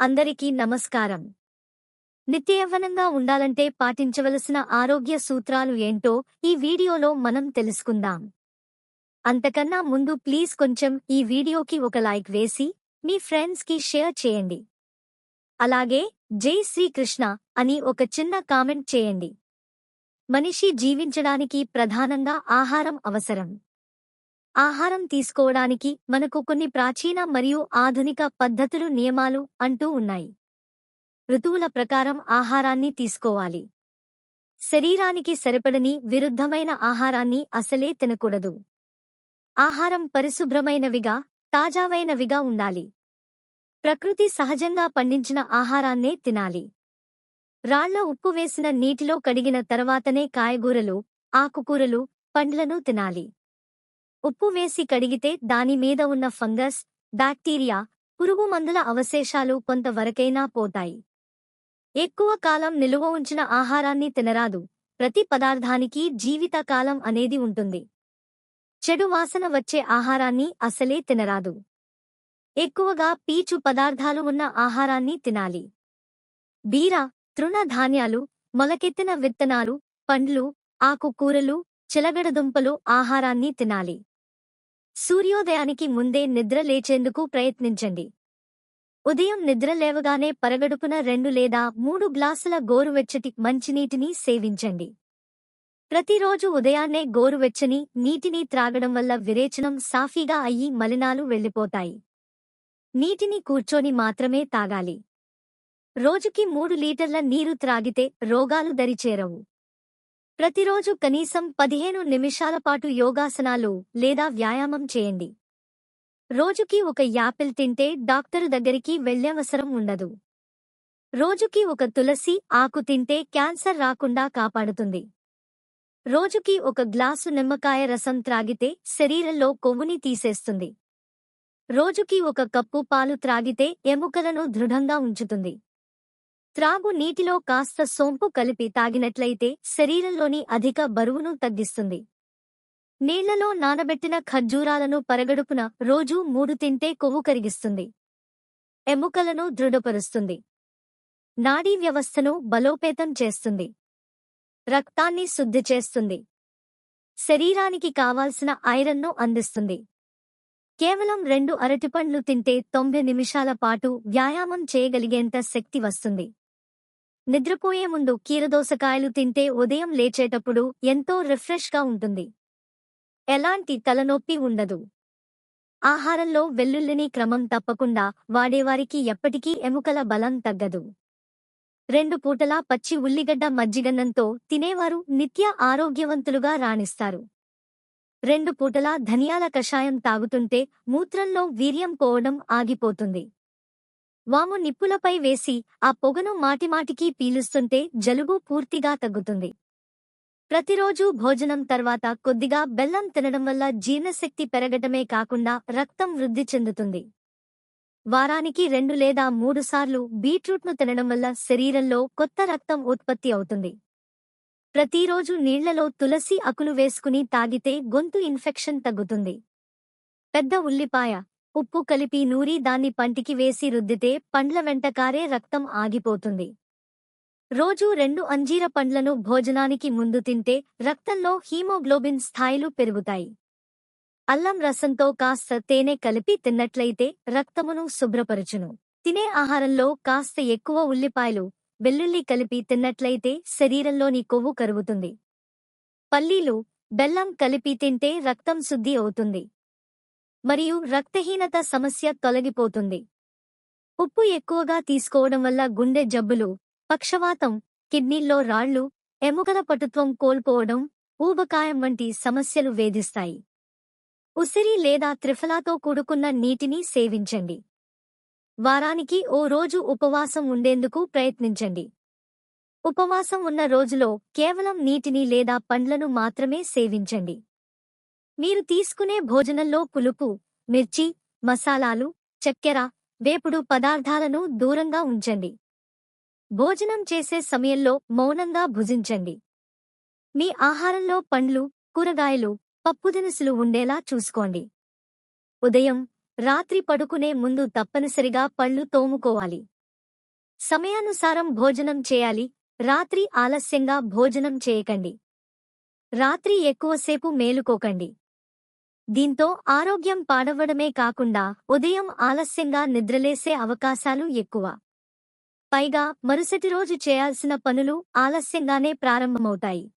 అందరికీ నమస్కారం. నిత్యయవ్వనంగా ఉండాలంటే పాటించవలసిన ఆరోగ్య సూత్రాలు ఏంటో ఈ వీడియోలో మనం తెలుసుకుందాం. అంతకన్నా ముందు ప్లీజ్ కొంచెం ఈ వీడియోకి ఒక లైక్ వేసి మీ ఫ్రెండ్స్కి షేర్ చేయండి. అలాగే జై శ్రీకృష్ణ అని ఒక చిన్న కామెంట్ చేయండి. మనిషి జీవించడానికి ప్రధానంగా ఆహారం అవసరం. ఆహారం తీసుకోవడానికి మనకు కొన్ని ప్రాచీన మరియు ఆధునిక పద్ధతులు నియమాలు అంటూ ఉన్నాయి. ఋతువుల ప్రకారం ఆహారాన్ని తీసుకోవాలి. శరీరానికి సరిపడని విరుద్ధమైన ఆహారాన్ని అసలే తినకూడదు. ఆహారం పరిశుభ్రమైనవిగా తాజావైనవిగా ఉండాలి. ప్రకృతి సహజంగా పండించిన ఆహారాన్నే తినాలి. రాళ్ళ ఉప్పు వేసిన నీటిలో కడిగిన తర్వాతనే కాయగూరలు ఆకుకూరలు పండ్లను తినాలి. ఉప్పు వేసి కడిగితే దాని మీద ఉన్న ఫంగస్ బ్యాక్టీరియా పురుగు మందుల అవశేషాలు కొంతవరకైనా పోతాయి. ఎక్కువ కాలం నిలువ ఉంచిన ఆహారాన్ని తినరాదు. ప్రతి పదార్థానికి జీవితకాలం అనేది ఉంటుంది. చెడు వాసన వచ్చే ఆహారాన్ని అసలే తినరాదు. ఎక్కువగా పీచు పదార్థాలు ఉన్న ఆహారాన్ని తినాలి. బీర తృణధాన్యాలు మొలకెత్తిన విత్తనాలు పండ్లు ఆకుకూరలు చిలగడదుంపలు ఆహారాన్ని తినాలి. సూర్యోదయానికి ముందే నిద్ర లేచేందుకు ప్రయత్నించండి. ఉదయం నిద్ర లేవగానే పరగడుపున రెండు లేదా మూడు గ్లాసుల గోరువెచ్చటి మంచినీటిని సేవించండి. ప్రతిరోజు ఉదయాన్నే గోరువెచ్చని నీటిని త్రాగడం వల్ల విరేచనం సాఫీగా అయ్యి మలినాలు వెళ్ళిపోతాయి. నీటిని కూర్చొని మాత్రమే తాగాలి. రోజుకి మూడు లీటర్ల నీరు త్రాగితే రోగాలు దరిచేరవు. ప్రతిరోజు కనీసం పదిహేను నిమిషాల పాటు యోగాసనాలు లేదా వ్యాయామం చేయండి. రోజుకి ఒక యాపిల్ తింటే డాక్టరు దగ్గరికి వెళ్ళేవసరం ఉండదు. రోజుకి ఒక తులసి ఆకు తింటే క్యాన్సర్ రాకుండా కాపాడుతుంది. రోజుకి ఒక గ్లాసు నిమ్మకాయ రసం త్రాగితే శరీరంలో కొవ్వుని తీసేస్తుంది. రోజుకి ఒక కప్పు పాలు త్రాగితే ఎముకలను దృఢంగా ఉంచుతుంది. త్రాగు నీటిలో కాస్త సోంపు కలిపి తాగినట్లయితే శరీరంలోని అధిక బరువును తగ్గిస్తుంది. నీళ్ళలో నానబెట్టిన ఖర్జూరాలను పరగడుపున రోజూ మూడు తింటే కొవ్వు కరిగిస్తుంది. ఎముకలను దృఢపరుస్తుంది. నాడీ వ్యవస్థను బలోపేతం చేస్తుంది. రక్తాన్ని శుద్ధి చేస్తుంది. శరీరానికి కావాల్సిన ఐరన్ను అందిస్తుంది. కేవలం రెండు అరటిపండ్లు తింటే తొంభై నిమిషాల పాటు వ్యాయామం చేయగలిగేంత శక్తి వస్తుంది. నిద్రపోయే ముందు కీరదోసకాయలు తింటే ఉదయం లేచేటప్పుడు ఎంతో రిఫ్రెష్గా ఉంటుంది. ఎలాంటి తలనొప్పి ఉండదు. ఆహారంలో వెల్లుల్లిని క్రమం తప్పకుండా వాడేవారికి ఎప్పటికీ ఎముకల బలం తగ్గదు. రెండు పూటలా పచ్చి ఉల్లిగడ్డ మజ్జిగన్నంతో తినేవారు నిత్య ఆరోగ్యవంతులుగా రాణిస్తారు. రెండు పూటలా ధనియాల కషాయం తాగుతుంటే మూత్రంలో వీర్యం పోవడం ఆగిపోతుంది. వాము నిప్పులపై వేసి ఆ పొగను మాటిమాటికి పీలుస్తుంటే జలుబు పూర్తిగా తగ్గుతుంది. ప్రతిరోజూ భోజనం తర్వాత కొద్దిగా బెల్లం తినడం వల్ల జీర్ణశక్తి పెరగటమే కాకుండా రక్తం వృద్ధి చెందుతుంది. వారానికి రెండు లేదా మూడుసార్లు బీట్రూట్ను తినడం వల్ల శరీరంలో కొత్త రక్తం ఉత్పత్తి అవుతుంది. ప్రతిరోజు నీళ్ళలో తులసి అకులు వేసుకుని తాగితే గొంతు ఇన్ఫెక్షన్ తగ్గుతుంది. పెద్ద ఉల్లిపాయ ఉప్పు కలిపి నూరి దాన్ని పంటికి వేసి రుద్దితే పండ్ల వెంటకారే రక్తం ఆగిపోతుంది. రోజూ రెండు అంజీర పండ్లను భోజనానికి ముందు తింటే రక్తంలో హీమోగ్లోబిన్ స్థాయిలు పెరుగుతాయి. అల్లం రసంతో కాస్త తేనె కలిపి తిన్నట్లయితే రక్తమును శుభ్రపరచును. తినే ఆహారంలో కాస్త ఎక్కువ ఉల్లిపాయలు వెల్లుల్లి కలిపి తిన్నట్లయితే శరీరంలోని కొవ్వు కరుగుతుంది. పల్లీలు బెల్లం కలిపి తింటే రక్తం శుద్ధి అవుతుంది. మరియు రక్తహీనత సమస్య తొలగిపోతుంది. ఉప్పు ఎక్కువగా తీసుకోవడం వల్ల గుండె జబ్బులు పక్షవాతం కిడ్నీల్లో రాళ్ళు ఎముకల పటుత్వం కోల్పోవడం ఊబకాయం వంటి సమస్యలు వేధిస్తాయి. ఉసిరి లేదా త్రిఫలాతో కూడుకున్న నీటిని సేవించండి. వారానికి ఓ రోజు ఉపవాసం ఉండేందుకు ప్రయత్నించండి. ఉపవాసం ఉన్న రోజులో కేవలం నీటిని లేదా పండ్లను మాత్రమే సేవించండి. మీరు తీసుకునే భోజనంలో పులుపు మిర్చి మసాలాలు చక్కెర వేపుడు పదార్థాలను దూరంగా ఉంచండి. భోజనం చేసే సమయంలో మౌనంగా భుజించండి. మీ ఆహారంలో పండ్లు కూరగాయలు పప్పుదినుసులు ఉండేలా చూసుకోండి. ఉదయం రాత్రి పడుకునే ముందు తప్పనిసరిగా పళ్ళు తోముకోవాలి. సమయానుసారం భోజనం చేయాలి రాత్రి ఆలస్యంగా భోజనం చేయకండి. రాత్రి ఎక్కువసేపు మేలుకోకండి. దీంతో ఆరోగ్యం పాడవడమే కాకుండా ఉదయం ఆలస్యంగా నిద్రలేసే అవకాశాలు ఎక్కువ. పైగా మరుసటి రోజు చేయాల్సిన పనులు ఆలస్యంగానే ప్రారంభమవుతాయి.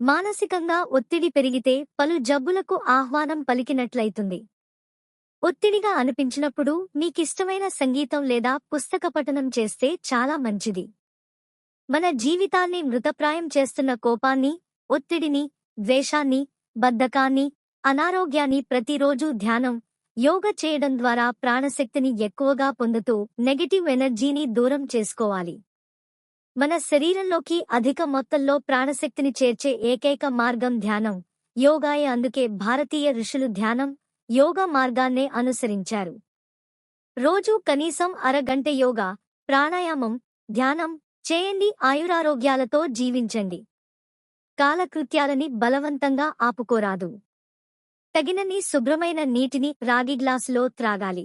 మానసికంగా ఒత్తిడి పెరిగితే పలు జబ్బులకు ఆహ్వానం పలికినట్లయితుంది. ఒత్తిడిగా అనిపించినప్పుడు మీకిష్టమైన సంగీతం లేదా పుస్తక పఠనం చేస్తే చాలా మంచిది. మన జీవితాన్ని మృతప్రాయం చేస్తున్న కోపాన్ని ఒత్తిడిని ద్వేషాన్ని బద్ధకాన్ని అనారోగ్యాన్ని ప్రతిరోజూ ధ్యానం యోగ చేయడం ద్వారా ప్రాణశక్తిని ఎక్కువగా పొందుతూ నెగటివ్ ఎనర్జీని దూరం చేసుకోవాలి. మన శరీరంలోకి అధిక మొత్తంలో ప్రాణశక్తిని చేర్చే ఏకైక మార్గం ధ్యానం యోగాయే. అందుకే భారతీయ ఋషులు ధ్యానం యోగా మార్గాన్నే అనుసరించారు. రోజూ కనీసం అరగంట యోగా ప్రాణాయామం ధ్యానం చేయండి. ఆయురారోగ్యాలతో జీవించండి. కాలకృత్యాలని బలవంతంగా ఆపుకోరాదు. తగినన్ని శుభ్రమైన నీటిని రాగి గ్లాసులో త్రాగాలి.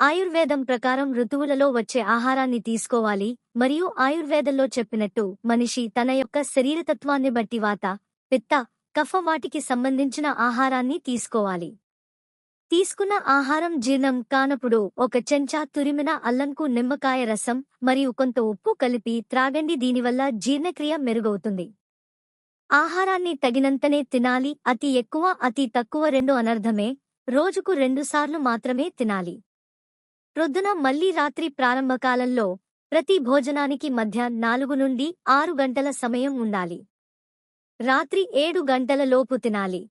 ఆయుర్వేదం ప్రకారం ఋతువులలో వచ్చే ఆహారాన్ని తీసుకోవాలి. మరియు ఆయుర్వేదంలో చెప్పినట్టు మనిషి తన యొక్క శరీరతత్వాన్ని బట్టి వాత పిత్త కఫ వాటికి సంబంధించిన ఆహారాన్ని తీసుకోవాలి. తీసుకున్న ఆహారం జీర్ణం కానప్పుడు ఒక చెంచా తురిమిన అల్లంకు నిమ్మకాయ రసం మరియు కొంత ఉప్పు కలిపి త్రాగండి. దీనివల్ల జీర్ణక్రియ మెరుగవుతుంది. ఆహారాన్ని తగినంతనే తినాలి అతి ఎక్కువ అతి తక్కువ రెండు అనర్ధమే రోజుకు రెండుసార్లు మాత్రమే తినాలి. ప్రొద్దున మళ్ళీ రాత్రి ప్రారంభకాలంలో ప్రతి భోజనానికి మధ్య నాలుగు నుండి ఆరు గంటల సమయం ఉండాలి. రాత్రి ఏడు గంటల లోపు తినాలి.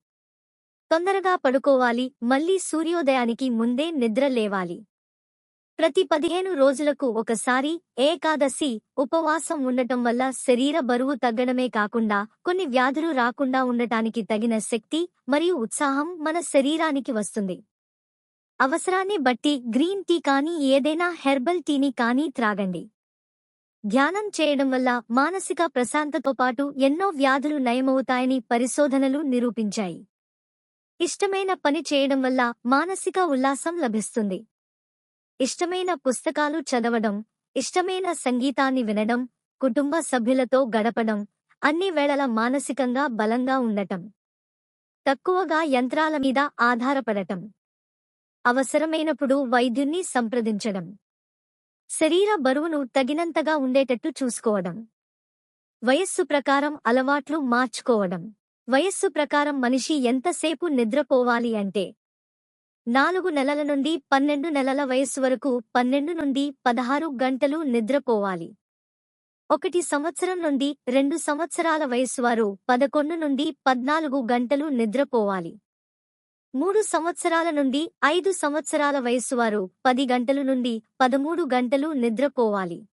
తొందరగా పడుకోవాలి మళ్ళీ సూర్యోదయానికి ముందే నిద్ర లేవాలి. ప్రతి పదిహేను రోజులకు ఒకసారి ఏకాదశి ఉపవాసం ఉండటం వల్ల శరీర బరువు తగ్గడమే కాకుండా కొన్ని వ్యాధులు రాకుండా ఉండటానికి తగిన శక్తి మరియు ఉత్సాహం మన శరీరానికి వస్తుంది. అవసరాన్ని బట్టి గ్రీన్ టీ కానీ ఏదైనా హెర్బల్ టీని కానీ త్రాగండి. ధ్యానం చేయడం వల్ల మానసిక ప్రశాంతతో పాటు ఎన్నో వ్యాధులు నయమవుతాయని పరిశోధనలు నిరూపించాయి. ఇష్టమైన పని చేయడం వల్ల మానసిక ఉల్లాసం లభిస్తుంది. ఇష్టమైన పుస్తకాలు చదవడం ఇష్టమైన సంగీతాన్ని వినడం కుటుంబ సభ్యులతో గడపడం అన్ని వేళల మానసికంగా బలంగా ఉండటం. తక్కువగా యంత్రాల మీద ఆధారపడటం. అవసరమైనప్పుడు వైద్యుణ్ణి సంప్రదించడం. శరీర బరువును తగినంతగా ఉండేటట్టు చూసుకోవడం. వయస్సు ప్రకారం అలవాట్లు మార్చుకోవడం. వయస్సు ప్రకారం మనిషి ఎంతసేపు నిద్రపోవాలి అంటే నాలుగు నెలల నుండి పన్నెండు నెలల వయస్సు వరకు పన్నెండు నుండి పదహారు గంటలు నిద్రపోవాలి. ఒకటి సంవత్సరం నుండి రెండు సంవత్సరాల వయస్సు వారు పదకొండు నుండి పద్నాలుగు గంటలు నిద్రపోవాలి. మూడు సంవత్సరాల నుండి ఐదు సంవత్సరాల వయస్సు వారు పది గంటలు నుండి పదమూడు గంటలు నిద్రపోవాలి.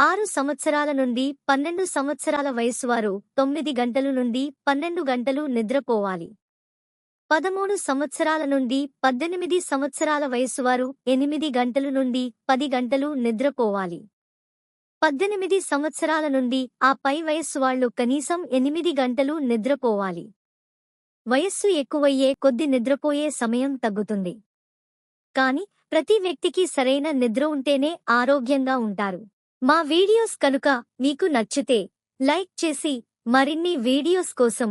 ఆరు సంవత్సరాల నుండి పన్నెండు సంవత్సరాల వయస్సు వారు తొమ్మిది గంటలు నుండి పన్నెండు గంటలు నిద్రపోవాలి. పదమూడు సంవత్సరాల నుండి పద్దెనిమిది సంవత్సరాల వయస్సువారు ఎనిమిది గంటలు నుండి పది గంటలు నిద్రపోవాలి. పద్దెనిమిది సంవత్సరాల నుండి ఆ పై వయస్సు వాళ్ళు కనీసం ఎనిమిది గంటలు నిద్రపోవాలి. వయస్సు ఎక్కువయ్యే కొద్ది నిద్రపోయే సమయం తగ్గుతుంది. కాని ప్రతి వ్యక్తికి సరైన నిద్ర ఉంటేనే ఆరోగ్యంగా ఉంటారు. మా వీడియోస్ కనుక మీకు నచ్చితే లైక్ చేసి మరిన్ని వీడియోస్ కోసం